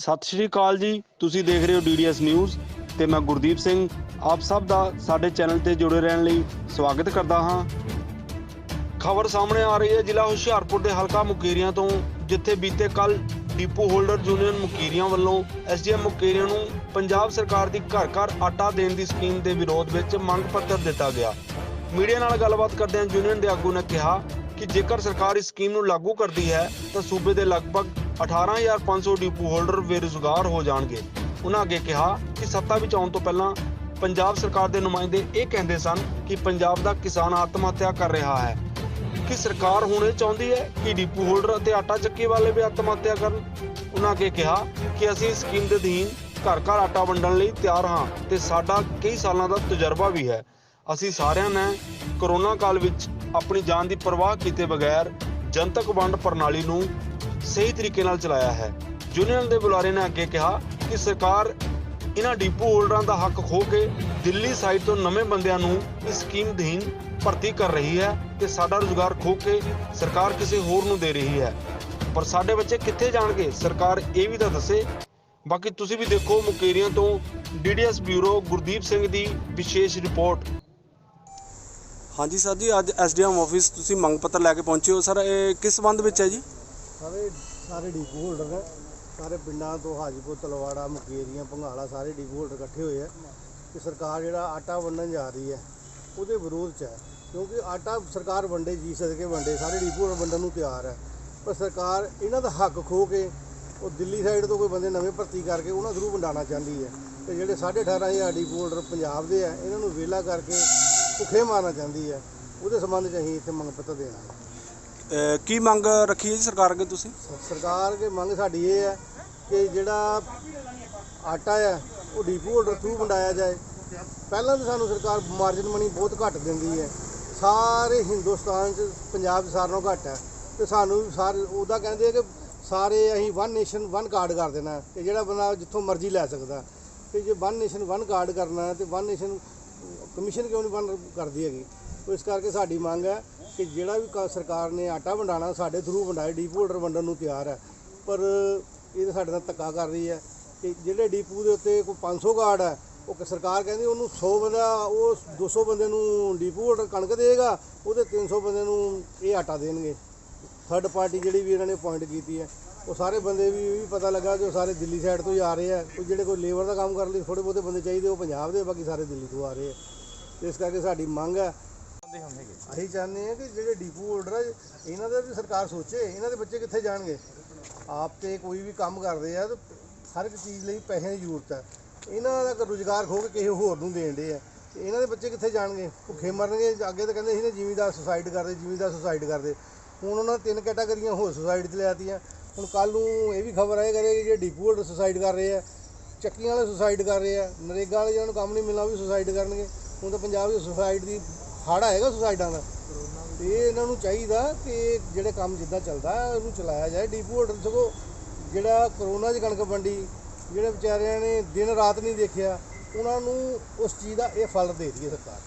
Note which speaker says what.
Speaker 1: ਸਤਿ ਸ਼੍ਰੀ ਅਕਾਲ ਜੀ। ਤੁਸੀਂ ਦੇਖ ਰਹੇ ਹੋ ਡੀਡੀਐਸ ਨਿਊਜ਼ ਤੇ ਮੈਂ ਗੁਰਦੀਪ ਸਿੰਘ। ਆਪ ਸਭ ਦਾ ਸਾਡੇ ਚੈਨਲ ਤੇ ਜੁੜੇ ਰਹਿਣ ਲਈ ਸਵਾਗਤ ਕਰਦਾ ਹਾਂ। ਖਬਰ ਸਾਹਮਣੇ ਆ ਰਹੀ ਹੈ ਜ਼ਿਲ੍ਹਾ ਹੁਸ਼ਿਆਰਪੁਰ ਦੇ ਹਲਕਾ ਮੁਕੇਰੀਆਂ ਤੋਂ, ਜਿੱਥੇ ਬੀਤੇ ਕੱਲ ਡਿਪੂ ਹੋਲਡਰ ਯੂਨੀਅਨ ਮੁਕੇਰੀਆਂ ਵੱਲੋਂ ਐਸਡੀਐਮ ਮੁਕੇਰੀਆਂ ਨੂੰ ਪੰਜਾਬ ਸਰਕਾਰ ਦੀ ਘਰ ਘਰ ਆਟਾ ਦੇਣ ਦੀ ਸਕੀਮ ਦੇ ਵਿਰੋਧ ਵਿੱਚ ਮੰਗ ਪੱਤਰ ਦਿੱਤਾ ਗਿਆ। ਮੀਡੀਆ ਨਾਲ ਗੱਲਬਾਤ ਕਰਦਿਆਂ ਯੂਨੀਅਨ ਦੇ ਆਗੂ ਨੇ ਕਿਹਾ ਕਿ ਜੇਕਰ ਸਰਕਾਰ ਇਸ ਸਕੀਮ ਨੂੰ ਲਾਗੂ ਕਰਦੀ ਹੈ, ਤਾਂ ਸੂਬੇ ਦੇ ਲਗਭਗ 18500 ਡਿਪੂ ਹੋਲਡਰ ਬੇਰੁਜ਼ਗਾਰ ਹੋ ਜਾਣਗੇ। ਉਹਨਾਂ ਅੱਗੇ ਕਿਹਾ ਕਿ ਸੱਤਾ ਵਿੱਚ ਆਉਣ ਤੋਂ ਪਹਿਲਾਂ ਪੰਜਾਬ ਸਰਕਾਰ ਦੇ ਨੁਮਾਇੰਦੇ ਇਹ ਕਹਿੰਦੇ ਸਨ ਕਿ ਪੰਜਾਬ ਦਾ ਕਿਸਾਨ ਆਤਮ ਹੱਤਿਆ ਕਰ ਰਿਹਾ ਹੈ। ਕਿ ਸਰਕਾਰ ਹੁਣ ਇਹ ਚਾਹੁੰਦੀ ਹੈ ਕਿ ਡਿਪੂ ਹੋਲਡਰ ਅਤੇ ਆਟਾ ਚੱਕੀ ਵਾਲੇ ਵੀ ਆਤਮ ਹੱਤਿਆ ਕਰਨ। ਉਹਨਾਂ ਅੱਗੇ ਕਿਹਾ ਕਿ ਅਸੀਂ ਇਸ ਸਕੀਮ ਦੇ ਅਧੀਨ ਘਰ ਘਰ ਆਟਾ ਵੰਡਣ ਲਈ ਤਿਆਰ ਹਾਂ ਤੇ ਸਾਡਾ ਕਈ ਸਾਲਾਂ ਦਾ ਤਜਰਬਾ ਵੀ ਹੈ। ਅਸੀਂ ਸਾਰਿਆਂ ਨੇ ਕਰੋਨਾ ਕਾਲ ਵਿੱਚ ਆਪਣੀ ਜਾਨ ਦੀ ਪਰਵਾਹ ਕੀਤੇ ਬਗੈਰ ਜਨਤਕ ਵੰਡ ਪ੍ਰਣਾਲੀ ਨੂੰ ਸਹੀ ਤਰੀਕੇ ਨਾਲ ਚਲਾਇਆ ਹੈ। ਯੂਨੀਅਨ ਦੇ ਬੁਲਾਰੇ ਨੇ ਅੱਗੇ ਕਿਹਾ ਕਿ ਸਰਕਾਰ ਇਹਨਾਂ ਡਿਪੂ ਹੋਲਡਰਾਂ ਦਾ ਹੱਕ ਖੋ ਕੇ ਦਿੱਲੀ ਸਾਈਡ ਤੋਂ ਨਵੇਂ ਬੰਦਿਆਂ ਨੂੰ ਇਸ ਸਕੀਮ ਅਧੀਨ ਭਰਤੀ ਕਰ ਰਹੀ ਹੈ ਤੇ ਸਾਡਾ ਰੁਜ਼ਗਾਰ ਖੋ ਕੇ ਸਰਕਾਰ ਕਿਸੇ ਹੋਰ ਨੂੰ ਦੇ ਰਹੀ ਹੈ। ਪਰ ਸਾਡੇ ਬੱਚੇ ਕਿੱਥੇ ਜਾਣਗੇ? ਸਰਕਾਰ ਇਹ ਵੀ ਤਾਂ ਦੱਸੇ। ਬਾਕੀ ਤੁਸੀਂ ਵੀ ਦੇਖੋ, ਮੁਕੇਰੀਆਂ ਤੋਂ ਡੀਡੀਐਸ ਬਿਊਰੋ ਗੁਰਦੀਪ ਸਿੰਘ ਦੀ ਵਿਸ਼ੇਸ਼ ਰਿਪੋਰਟ। ਹਾਂਜੀ ਸਰ ਜੀ, ਅੱਜ ਐਸਡੀਐਮ ਆਫਿਸ ਤੁਸੀਂ ਮੰਗ ਪੱਤਰ ਲੈ ਕੇ ਪਹੁੰਚੇ ਹੋ। ਸਰ, ਇਹ ਕਿਸ ਸੰਬੰਧ ਵਿੱਚ ਹੈ ਜੀ?
Speaker 2: ਸਾਰੇ ਸਾਰੇ ਡੀਪੂ ਹੋਲਡਰ ਨੇ। ਸਾਰੇ ਪਿੰਡਾਂ ਤੋਂ ਹਾਜੀਪੁਰ, ਤਲਵਾੜਾ, ਮੁਕੇਰੀਆਂ, ਭੰਗਾਲਾ ਸਾਰੇ ਡੀਪੂ ਹੋਲਡਰ ਇਕੱਠੇ ਹੋਏ ਆ। ਕਿ ਸਰਕਾਰ ਜਿਹੜਾ ਆਟਾ ਵੰਡਣ ਜਾ ਰਹੀ ਹੈ, ਉਹਦੇ ਵਿਰੋਧ 'ਚ ਹੈ। ਕਿਉਂਕਿ ਆਟਾ ਸਰਕਾਰ ਵੰਡੇ, ਜੀ ਸਦਕੇ ਵੰਡੇ, ਸਾਰੇ ਡੀਪੂ ਹੋਲਡਰ ਵੰਡਣ ਨੂੰ ਤਿਆਰ ਹੈ। ਪਰ ਸਰਕਾਰ ਇਹਨਾਂ ਦਾ ਹੱਕ ਖੋ ਕੇ ਉਹ ਦਿੱਲੀ ਸਾਈਡ ਤੋਂ ਕੋਈ ਬੰਦੇ ਨਵੇਂ ਭਰਤੀ ਕਰਕੇ ਉਹਨਾਂ ਥਰੂ ਵੰਡਾਉਣਾ ਚਾਹੁੰਦੀ ਹੈ। ਤੇ ਜਿਹੜੇ 18500 ਡੀਪੂ ਹੋਲਡਰ ਪੰਜਾਬ ਦੇ ਆ, ਇਹਨਾਂ ਨੂੰ ਵਿਹਲਾ ਕਰਕੇ ਭੁੱਖੇ ਮਾਰਨਾ ਚਾਹੁੰਦੀ ਹੈ। ਉਹਦੇ ਸੰਬੰਧ 'ਚ ਅਸੀਂ ਇੱਥੇ ਮੰਗ ਪੱਤਰ ਦੇਣਾ ਹੈ।
Speaker 1: ਅਹ, ਕੀ ਮੰਗ ਰੱਖੀ ਹੈ ਜੀ ਸਰਕਾਰ ਅੱਗੇ ਤੁਸੀਂ?
Speaker 2: ਸਰਕਾਰ ਦੀ ਮੰਗ ਸਾਡੀ ਇਹ ਹੈ ਕਿ ਜਿਹੜਾ ਆਟਾ ਹੈ, ਉਹ ਡੀਪੂ ਹੋਲਡਰ ਥਰੂ ਵੰਡਾਇਆ ਜਾਏ। ਪਹਿਲਾਂ ਤਾਂ ਸਾਨੂੰ ਸਰਕਾਰ ਮਾਰਜਨ ਮਨੀ ਬਹੁਤ ਘੱਟ ਦਿੰਦੀ ਹੈ। ਸਾਰੇ ਹਿੰਦੁਸਤਾਨ 'ਚ ਪੰਜਾਬ 'ਚ ਸਾਰਿਆਂ ਨਾਲੋਂ ਘੱਟ ਹੈ। ਤੇ ਸਾਨੂੰ ਸਾਰੇ ਉਹਦਾ ਕਹਿੰਦੇ ਆ ਕਿ ਸਾਰੇ ਅਸੀਂ ਵਨ ਨੇਸ਼ਨ ਵਨ ਕਾਰਡ ਕਰ ਦੇਣਾ ਹੈ। ਕਿ ਜਿਹੜਾ ਬੰਦਾ ਜਿੱਥੋਂ ਮਰਜ਼ੀ ਲੈ ਸਕਦਾ ਤੇ ਜੇ ਵਨ ਨੇਸ਼ਨ ਵਨ ਕਾਰਡ ਕਰਨਾ ਹੈ, ਤੇ ਵਨ ਨੇਸ਼ਨ ਕਮਿਸ਼ਨ ਕਿਉਂ ਨਹੀਂ ਵੰਡ ਕਰਦੀ ਹੈਗੀ? ਉਹ ਇਸ ਕਰਕੇ ਸਾਡੀ ਮੰਗ ਹੈ ਕਿ ਜਿਹੜਾ ਵੀ ਕ- ਸਰਕਾਰ ਨੇ ਆਟਾ ਵੰਡਾਣਾ ਸਾਡੇ ਥਰੂ ਵੰਡਾਏ ਡੀਪੂ ਹੋਲਡਰ ਵੰਡਣ ਨੂੰ ਤਿਆਰ ਹੈ। ਪਰ ਇਹ ਤਾਂ ਸਾਡੇ ਨਾਲ ਧੱਕਾ ਕਰ ਰਹੀ ਹੈ ਕਿ ਜਿਹੜੇ ਡੀਪੂ ਦੇ ਉੱਤੇ ਕੋਈ 500 ਕਾਰਡ ਹੈ, ਉਹ ਕ- ਸਰਕਾਰ ਕਹਿੰਦੀ ਉਹਨੂੰ 100 ਬੰਦਾ, ਉਹ 200 ਬੰਦੇ ਨੂੰ ਡੀਪੂ ਹੋਲਡਰ ਕਣਕ ਦੇਗਾ ਉਹਦੇ 300 ਬੰਦੇ ਨੂੰ ਇਹ ਆਟਾ ਦੇਣਗੇ। ਥਰਡ ਪਾਰਟੀ ਜਿਹੜੀ ਵੀ ਇਹਨਾਂ ਨੇ ਅਪਾਇੰਟ ਕੀਤੀ ਹੈ, ਉਹ ਸਾਰੇ ਬੰਦੇ ਵੀ ਇਹ ਵੀ ਪਤਾ ਲੱਗਾ ਕਿ ਉਹ ਸਾਰੇ ਦਿੱਲੀ ਸਾਈਡ ਤੋਂ ਹੀ ਆ ਰਹੇ ਆ ਕੋਈ ਜਿਹੜੇ ਕੋਈ ਲੇਬਰ ਦਾ ਕੰਮ ਕਰਨ ਲਈ ਥੋੜੇ ਬਹੁਤੇ ਬੰਦੇ ਚਾਹੀਦੇ, ਉਹ ਪੰਜਾਬ ਦੇ ਬਾਕੀ ਸਾਰੇ ਦਿੱਲੀ ਤੋਂ ਆ ਰਹੇ ਆ ਇਸ ਕਰਕੇ ਸਾਡੀ ਮੰਗ ਹੈ ਅਸੀਂ ਚਾਹੁੰਦੇ ਹਾਂ ਕਿ ਜਿਹੜੇ ਡੀਪੂ ਹੋਲਡਰ ਆ, ਇਹਨਾਂ ਦਾ ਵੀ ਸਰਕਾਰ ਸੋਚੇ, ਇਹਨਾਂ ਦੇ ਬੱਚੇ ਕਿੱਥੇ ਜਾਣਗੇ? ਆਪ ਤੇ ਕੋਈ ਵੀ ਕੰਮ ਕਰਦੇ ਆ, ਤਾਂ ਹਰ ਇੱਕ ਚੀਜ਼ ਲਈ ਪੈਸੇ ਦੀ ਜ਼ਰੂਰਤ ਹੈ ਇਹਨਾਂ ਦਾ ਰੁਜ਼ਗਾਰ ਖੋ ਕੇ ਕਿਸੇ ਹੋਰ ਨੂੰ ਦੇਣ ਦੇ ਆ। ਤੇ ਇਹਨਾਂ ਦੇ ਬੱਚੇ ਕਿੱਥੇ ਜਾਣਗੇ? ਭੁੱਖੇ ਮਰਨਗੇ, ਅੱਗੇ ਤਾਂ ਕਹਿੰਦੇ ਸੀ ਨਾ, ਜ਼ਿਮੀਦਾਰ ਸੁਸਾਈਡ ਕਰਦੇ, ਜ਼ਿਮੀਦਾਰ ਸੁਸਾਈਡ ਕਰਦੇ। ਹੁਣ ਉਹਨਾਂ ਨੇ ਤਿੰਨ ਕੈਟਾਗਰੀਆਂ ਹੋਰ ਸੁਸਾਈਡ 'ਚ ਲਿਆਤੀਆਂ ਹੁਣ ਕੱਲ ਨੂੰ ਇਹ ਵੀ ਖਬਰ ਆਏ ਕਰੇ ਕਿ ਜਿਹੜੇ ਡੀਪੂ ਹੋਲਡਰ ਸੁਸਾਈਡ ਕਰ ਰਹੇ ਆ, ਚੱਕੀਆਂ ਵਾਲੇ ਸੁਸਾਈਡ ਕਰ ਰਹੇ ਆ, ਨਰੇਗਾ ਵਾਲੇ ਜਿਹਨਾਂ ਨੂੰ ਕੰਮ ਨਹੀਂ ਮਿਲਣਾ ਵੀ ਸੁਸਾਈਡ ਕਰਨਗੇ। ਹੁਣ ਤਾਂ ਪੰਜਾਬ ਵਿੱਚ ਸੁਸਾਈਡ ਦੀ ਹਾੜਾ ਹੈਗਾ ਸੁਸਾਈਡਾਂ ਦਾ। ਤੇ ਇਹਨਾਂ ਨੂੰ ਚਾਹੀਦਾ ਕਿ ਜਿਹੜੇ ਕੰਮ ਜਿੱਦਾਂ ਚੱਲਦਾ ਉਹਨੂੰ ਚਲਾਇਆ ਜਾਏ। ਡੀਪੂ ਹੋਟਲ ਸਗੋਂ ਜਿਹੜਾ ਕਰੋਨਾ 'ਚ ਕਣਕ ਵੰਡੀ, ਜਿਹੜੇ ਵਿਚਾਰਿਆਂ ਨੇ ਦਿਨ ਰਾਤ ਨਹੀਂ ਦੇਖਿਆ, ਉਹਨਾਂ ਨੂੰ ਉਸ ਚੀਜ਼ ਦਾ ਇਹ ਫਲ ਦੇ ਰਹੀ ਹੈ ਸਰਕਾਰ।